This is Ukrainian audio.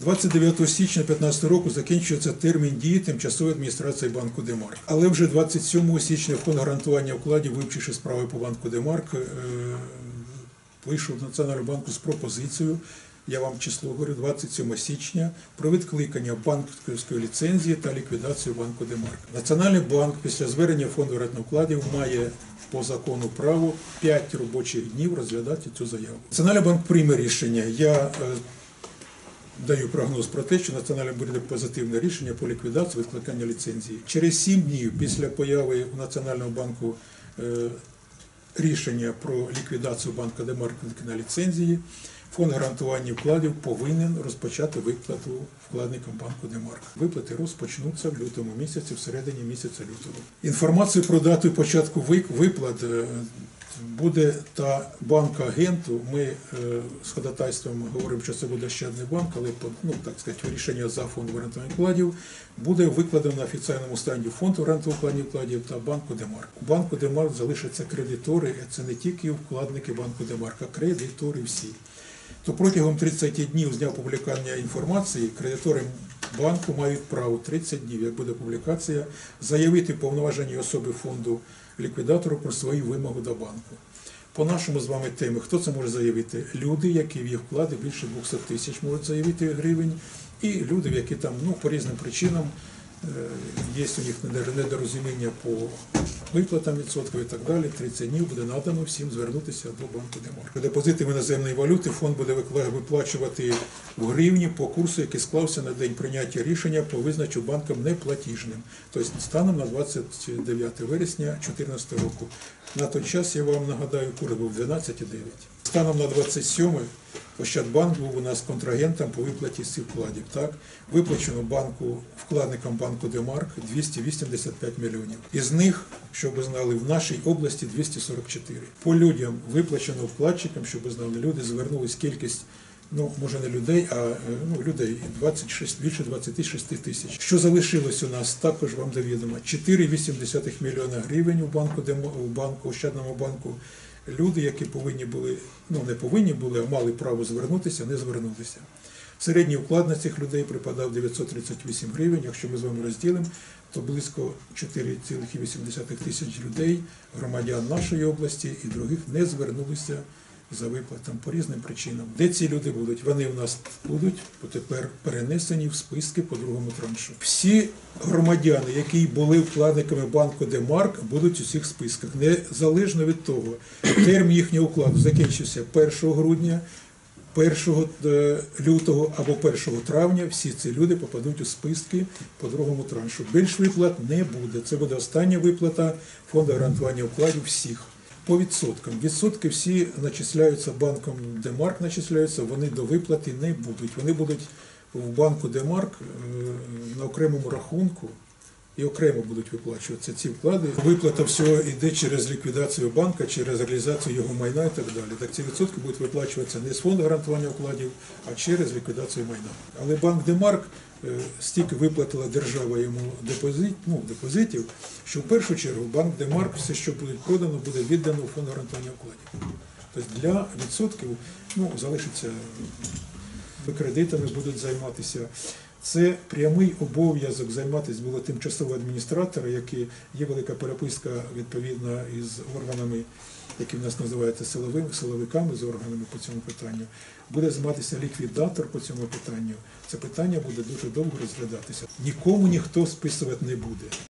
29 січня 2015 року закінчується термін дії тимчасової адміністрації банку Демарк. Але вже 27 січня фонд гарантування вкладів, вивчивши справи по банку Демарк, е, вийшов до Національного банку з пропозицією. Я вам число говорю 27 січня про відкликання банківської ліцензії та ліквідацію банку Демарк. Національний банк після звернення фонду вкладів має по закону право 5 робочих днів розглядати цю заяву. Національний банк прийме рішення. Я е, даю прогноз про те, що Національний буде позитивне рішення по ліквідації відкликання ліцензії. Через 7 днів після появи у Національного банку е, рішення про ліквідацію банка на ліцензії, фонд гарантування вкладів повинен розпочати виплату вкладникам банку Демарк. Виплати розпочнуться в лютому місяці, всередині місяця лютого. Інформацію про дату початку виплат е, буде та банк агенту. Ми е, з ходатайством говоримо, що це буде ще один банк, але ну так сказати, рішення за фонд гарантування вкладів буде викладено на офіційному стенді фонду гарантування вкладів та банку Демарк. У банку Демарк залишаться кредитори, це не тільки вкладники банку Демарк, а кредитори всі. То протягом 30 днів з дня публікування інформації кредитори банку мають право 30 днів, як буде публікація, заявити повноважені особи фонду ліквідатору про свою вимогу до банку. По нашому з вами темі, хто це може заявити? Люди, які в їх вклади більше 200 тисяч можуть заявити гривень, і люди, які там ну, по різним причинам є у них недорозуміння по виплатам відсотків і так далі. 30 днів буде надано всім звернутися до банку Демарк. Депозитами іноземної валюти фонд буде виплачувати в гривні по курсу, який склався на день прийняття рішення по визначу банком неплатіжним. Тобто станом на 29 вересня 2014 року. На той час я вам нагадаю, курс був 12,9. Станом на 27 Ощадбанк був у нас контрагентом по виплаті з цих вкладів. Так? Виплачено банку, вкладникам банку Демарк 285 мільйонів. Із них, щоб ви знали, в нашій області 244. По людям виплачено вкладчикам, щоб ви знали, люди звернулись кількість. Ну, може не людей, а е, ну, людей 26, більше 26 тисяч. Що залишилось у нас, також вам довідомо. 4,8 мільйона гривень у банку, у банку, Ощадному банку. Люди, які повинні були, ну не повинні були, а мали право звернутися, не звернулися. Середній уклад на цих людей припадав 938 гривень. Якщо ми з вами розділимо, то близько 4,8 тисяч людей, громадян нашої області і других не звернулися за виплатом по різним причинам. Де ці люди будуть? Вони в нас будуть тепер перенесені в списки по другому траншу. Всі громадяни, які були вкладниками банку Демарк, будуть у цих списках. Незалежно від того, термін їхнього укладу закінчився 1 грудня. 1 е, лютого або 1 травня всі ці люди попадуть у списки по другому траншу. Більш виплат не буде. Це буде остання виплата фонду гарантування вкладів всіх. По відсоткам. Відсотки всі начисляються банком Демарк, начисляються, вони до виплати не будуть. Вони будуть в банку Демарк е, на окремому рахунку і окремо будуть виплачуватися ці вклади. Виплата всього йде через ліквідацію банка, через реалізацію його майна і так далі. Так ці відсотки будуть виплачуватися не з фонду гарантування вкладів, а через ліквідацію майна. Але банк Демарк е, стільки виплатила держава йому депозит, ну, депозитів, що в першу чергу банк Демарк все, що буде продано, буде віддано у фонд гарантування вкладів. Тобто для відсотків ну, залишиться кредитами будуть займатися. Це прямий обов'язок займатися було тимчасового адміністратора, який є велика переписка відповідно із органами, які в нас називаються силовими силовиками з органами по цьому питанню. Буде займатися ліквідатор по цьому питанню. Це питання буде дуже довго розглядатися. Нікому ніхто списувати не буде.